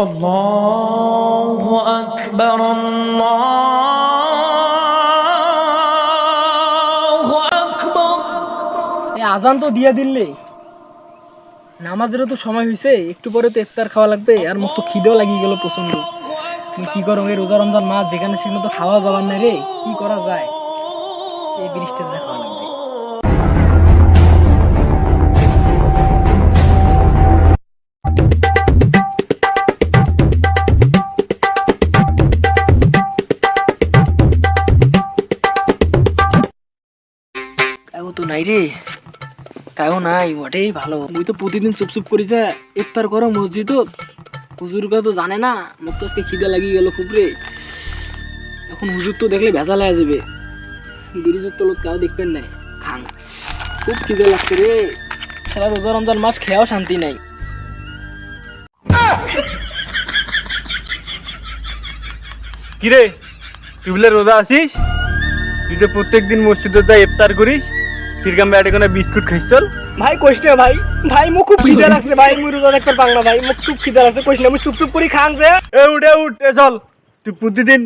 الله أكبر الله أكبر এই আজান তো দিয়ে দিলে নামাজেরও তো সময় হয়েছে একটু পরে তো ইফতার খাওয়া লাগবে আর মুখ তো খিদেও লাগিয়ে গেল প্রচন্ড তুমি কি করো এই রোজা রমজান মাস যেখানে সেখানে তো খাওয়া যাবার নাই রে কি করা যায় এই ব্রিজটা যা খাওয়া লাগবে তো নাই রে। কাউ নাই ওটাই ভালো। মুই তো প্রতিদিন চুপ চুপ করি যা ইফতার করো মসজিদ হুজুরকে তো জানে না মুখ তো আজকে খিদে লাগিয়ে গেল খুব রে। এখন হুজুর তো দেখলে ভেজা লাগা যাবে। ব্রিজের তলত কাউ দেখবেন নাই। খান। খুব খিদে লাগছে রে। সারা রোজা রমজান মাস খেয়াও শান্তি নাই। কিরে তুই বলে রোজা আছিস তুই তো প্রত্যেকদিন মসজিদে যা ইফতার করিস ফিরকাম ব্যাটে কোনো বিস্কুট খাইছ? চল ভাই কইস না ভাই। ভাই মুখ খুব খিদে লাগছে ভাই মুই রোজা পারলাম না ভাই মুখ খুব খিদে লাগছে কইস না মুই চুপ চুপ করে খান যে। এ উঠে উঠ চল। তুই প্রতিদিন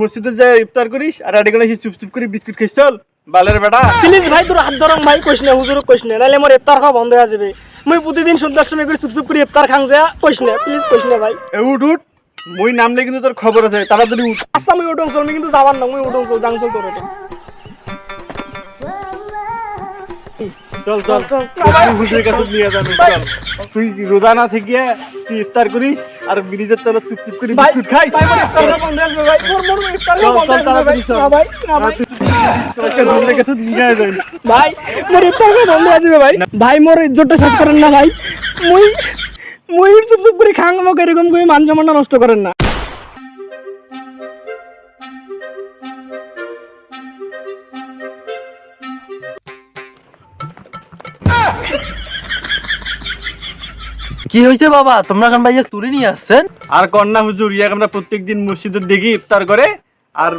মসজিদে যা ইফতার করিস আর আটে কোনো চুপ চুপ করে বিস্কুট খাইছ? চল বালের বেটা। প্লিজ ভাই তোর হাত ধরম ভাই কইস না হুজুর কইস না নাহলে মোর ইফতার খাওয়া বন্ধ হয়ে যাবে। মুই প্রতিদিন সন্ধ্যার সময় করে চুপ চুপ করে ইফতার খান যে কইস না প্লিজ কইস না ভাই। এ উঠ উঠ। মই নামলে কিন্তু তোর খবর আছে তাড়াতাড়ি উঠ। আচ্ছা মুই উঠং চল কিন্তু যাবার না মুই উঠং চল জাং চল তোর এটা চল চল। চল, তুই হুজুরের কাছে নিয়ে যাবি চল। তুই রোজা না থেকে তুই ইফতার করিস আর ব্রিজের তলে চুপ চুপ করে ভাই বিস্কুট খাইস। ভাই মোর ইফতার বন্ধ ভাই ভাই মোর ইজ্জতটা শেষ করেন না ভাই। মুই মুই চুপ চুপ করে খাং মোক এরকম করে মান সম্মানটা নষ্ট করেন না। কি হয়েছে বাবা? তোমরা কান ভাইয়া তুলে নিয়ে আসছেন? আর কন্যা হুজুর ইয়াক আমরা প্রত্যেকদিন মসজিদে দেখি ইফতার করে আর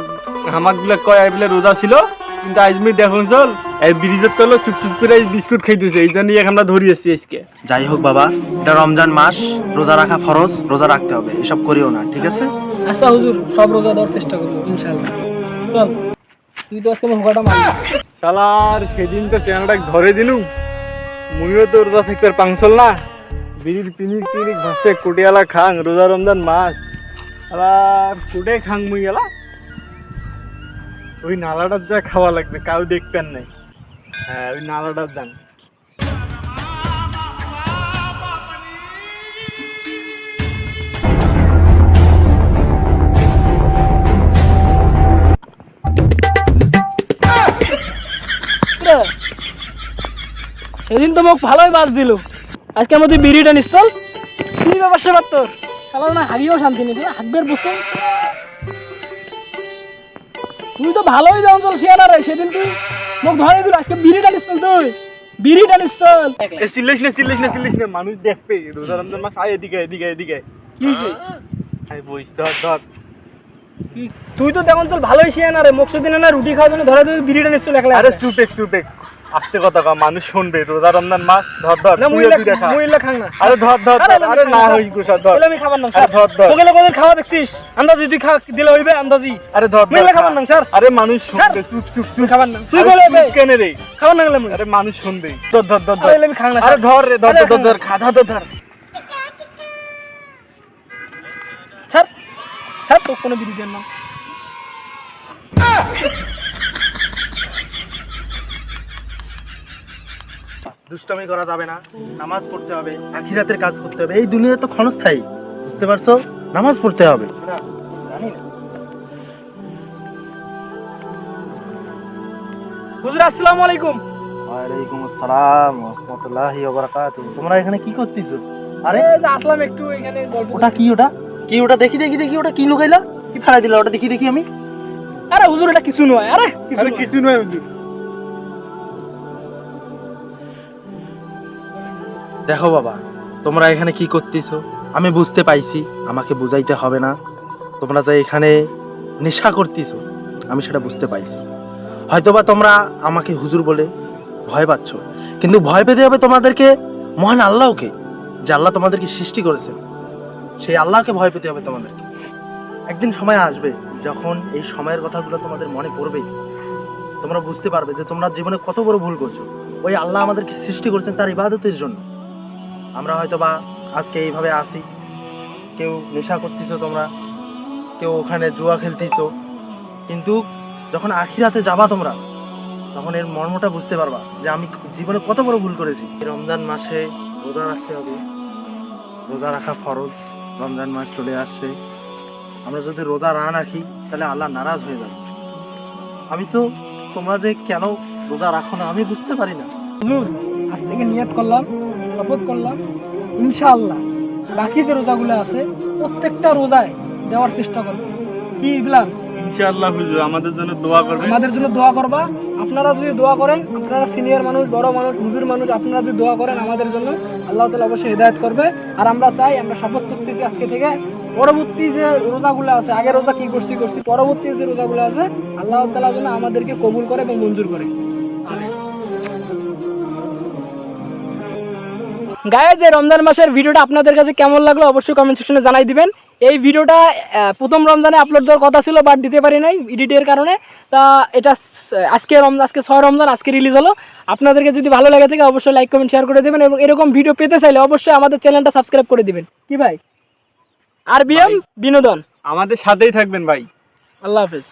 হামাকগুলা কয় আই বলে রোজা ছিল কিন্তু আজ আমি দেখুন চল এই ব্রিজের তলে চুপ চুপ করে এই বিস্কুট খাইতেছে এই জন্য ইয়াক আমরা ধরি এসছি আজকে। যাই হোক বাবা এটা রমজান মাস রোজা রাখা ফরজ রোজা রাখতে হবে এসব করিও না ঠিক আছে? আচ্ছা হুজুর সব রোজা দেওয়ার চেষ্টা করব ইনশাআল্লাহ। চল তুই তো আজকে হোকাটা মারলি শালার সেদিন তো চ্যানেলটা ধরে দিলু মুইও তো রোজা থাকতে পাংসল না। বিড়ির পিনিক পিনিক ভাসে, কুটিয়ালা খাং, রোজা রমজান মাস। আর কুটে খাং মুই গেলা ওই নালাটার যা খাওয়া লাগবে কাউ দেখতেন নাই। হ্যাঁ ওই নালাটার যান। সেদিন তো মোক ভালোই বাস দিল। আজকে আমাদের বিড়িটা নিশ্চল কি ব্যাপার সেবার তোর? না হারিয়েও শান্তি নেই হাকবের বসে। তুই তো ভালোই যাও চল শিয়ালা রে সেদিন তুই মোক ধরে দিল আজকে বিড়িটা নিশ্চল তুই। বিড়িটা নিশ্চল চিল্লিস না চিল্লিস না চিল্লিস না মানুষ দেখবে। রোজা রমজান মাস আয় এদিকে এদিকে এদিকে। কি? আয় বইস ধর ধর। তুই তো তেমন চল ভালোই শিয়ানা রে মোক সেদিন না রুটি খাওয়ার জন্য ধরে তুই বিড়িটা নিশ্চল একলা আরে চুপেক চুপেক আস্তে কথা কও মানুষ শুনবে রোজা রমজান মাস ধর ধর মুইলা খা। না। আরে ধর ধর আরে না হই গুছা ধর। আমি খাবার না আরে ধর ধর। লোকের খাওয়া দেখছিস? আন্দাজি তুই খা দিলে হইবে আন্দাজি আরে ধর মুইলা খাবার না স্যার। আরে মানুষ শুনবে চুপ চুপ চুপ। খাবার না তুই বলে চুপ কেন রে? খাবার না গেলে আরে মানুষ শুনবে। ধর ধর ধর ধর। আরে আমি খাং না আরে ধর রে ধর ধর, ধর খাং ধর ধর স্যার স্যার তো কোনো দুষ্টামি করা যাবে না নামাজ পড়তে হবে আখিরাতের কাজ করতে হবে এই দুনিয়া তো ক্ষণস্থায়ী বুঝতে পারছ? নামাজ পড়তে হবে। হুজুর আসসালামু আলাইকুম। ওয়ালাইকুম আসসালাম রহমতুল্লাহি ওয়া বারাকাতুহু। তোমরা এখানে কি করতেছো? আরে আসলাম একটু এখানে গল্প ওটা কি ওটা? কি ওটা? দেখি দেখি দেখি ওটা কি লুকাইলা? কি ফেলাই দিলা ওটা? দেখি দেখি আমি। আরে হুজুর এটা কিছু নয়। আরে কিছু আরে কিছু নয় হুজুর। দেখো বাবা, তোমরা এখানে কি করতেছো? আমি বুঝতে পাইছি, আমাকে বুঝাইতে হবে না। তোমরা যে এখানে নেশা করতেছো, আমি সেটা বুঝতে পাইছি। হয়তোবা তোমরা আমাকে হুজুর বলে ভয় পাচ্ছ, কিন্তু ভয় পেতে হবে তোমাদেরকে মহান আল্লাহকে, যে আল্লাহ তোমাদেরকে সৃষ্টি করেছেন। সেই আল্লাহকে ভয় পেতে হবে তোমাদেরকে। একদিন সময় আসবে, যখন এই সময়ের কথাগুলো তোমাদের মনে পড়বে। তোমরা বুঝতে পারবে যে তোমরা জীবনে কত বড় ভুল করছ। ওই আল্লাহ আমাদেরকে সৃষ্টি করেছেন তার ইবাদতের জন্য। আমরা হয়তো বা আজকে এইভাবে আসি। কেউ নেশা করতেছো তোমরা, কেউ ওখানে জুয়া খেলতেছো। কিন্তু যখন আখিরাতে যাবা তোমরা, তখন এর মর্মটা বুঝতে পারবা যে আমি জীবনে কত বড় ভুল করেছি। রমজান মাসে রোজা রাখতে হবে। রোজা রাখা ফরজ। রমজান মাস চলে আসছে। আমরা যদি রোজা না রাখি, তাহলে আল্লাহ নারাজ হয়ে যাবে। আমি তো তোমরা যে কেন রোজা রাখো না, আমি বুঝতে পারি না। আজ থেকে নিয়ত করলাম। শপথ করলাম ইনশাআল্লাহ বাকি যে রোজাগুলো আছে প্রত্যেকটা রোজায় দেওয়ার চেষ্টা করব। কি ইগলাম ইনশাআল্লাহ হুজুর আমাদের জন্য দোয়া করবেন। আমাদের জন্য দোয়া করবা। আপনারা যদি দোয়া করেন আপনারা সিনিয়র মানুষ বড় মানুষ হুজুর মানুষ আপনারা যদি দোয়া করেন আমাদের জন্য আল্লাহ তালা অবশ্যই হেদায়ত করবে। আর আমরা চাই আমরা শপথ করতেছি আজকে থেকে পরবর্তী যে রোজাগুলো আছে আগে রোজা কি করছি করছি পরবর্তী যে রোজাগুলো আছে আল্লাহ তালা যেন আমাদেরকে কবুল করে এবং মঞ্জুর করে। গায়ে যে রমজান মাসের ভিডিওটা আপনাদের কাছে কেমন লাগল অবশ্যই কমেন্ট সেকশনে জানাই দিবেন। এই ভিডিওটা প্রথম রমজানে আপলোড দেওয়ার কথা ছিল বাট দিতে পারি নাই এডিটের কারণে। তা এটা আজকে রমজান আজকে ছয় রমজান আজকে রিলিজ হলো। আপনাদেরকে যদি ভালো লাগে থাকে অবশ্যই লাইক কমেন্ট শেয়ার করে দেবেন এবং এরকম ভিডিও পেতে চাইলে অবশ্যই আমাদের চ্যানেলটা সাবস্ক্রাইব করে দিবেন। কি ভাই? আর বিএম বিনোদন। আমাদের সাথেই থাকবেন ভাই। আল্লাহ হাফেজ।